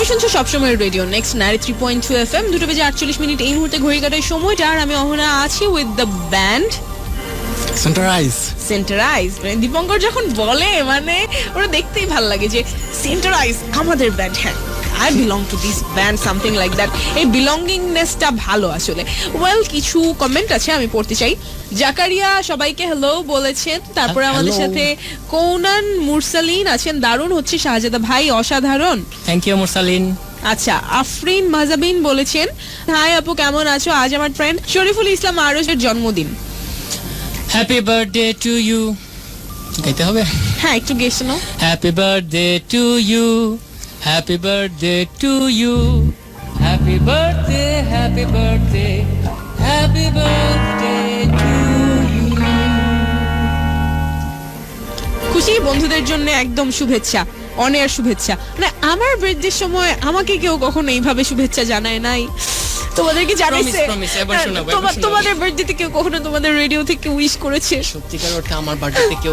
শুনছো সবসময় radio. Next ninety three point two FM M দুটো বেজে আটচল্লিশ মিনিট এই মুহূর্তে ঘড়ি কাটার সময়টা আর আমি অহনা আছি with the band centralise centralise মানে দীপঙ্কর যখন বলে মানে ওরা দেখতেই ভালো লাগে যে সেন্টারাইজ আমাদের ব্যান্ড হ্যাঁ। I belong to this band something like that এই বিলঙ্গিংনেসটা ভালো আসলে। ওয়েল কিছু কমেন্ট আছে আমি পড়তে চাই। জাকারিয়া সবাইকে হ্যালো বলেছেন। তারপরে আমাদের সাথে কৌনান মুরসালিন আছেন। দারুণ হচ্ছে শাহজাদা ভাই অসাধারণ। থ্যাংক ইউ মুরসালিন। আচ্ছা আফরিন মাজাবিন বলেছেন হাই আপু কেমন আছো? আজ আমার ফ্রেন্ড শরীফুল ইসলাম আরজের জন্মদিন। হ্যাপি বার্থডে টু ইউ গাইতে হবে? হ্যাঁ একটু শোনো happy birthday to you happy birthday to you happy birthday happy birthday happy birthday to you খুশি বন্ধুদের জন্য একদম শুভেচ্ছা অনেক শুভেচ্ছা। মানে আমার বার্থডের সময় আমাকে কেউ কখনো এইভাবে শুভেচ্ছা জানায় নাই। তোমাদেরকে জানাইছে তোমার- তোমাদের বার্থডেতে কেউ কখনো তোমাদের রেডিও থেকে উইশ করেছে? সত্যিকার অর্থে আমার বার্থডেতে কেউ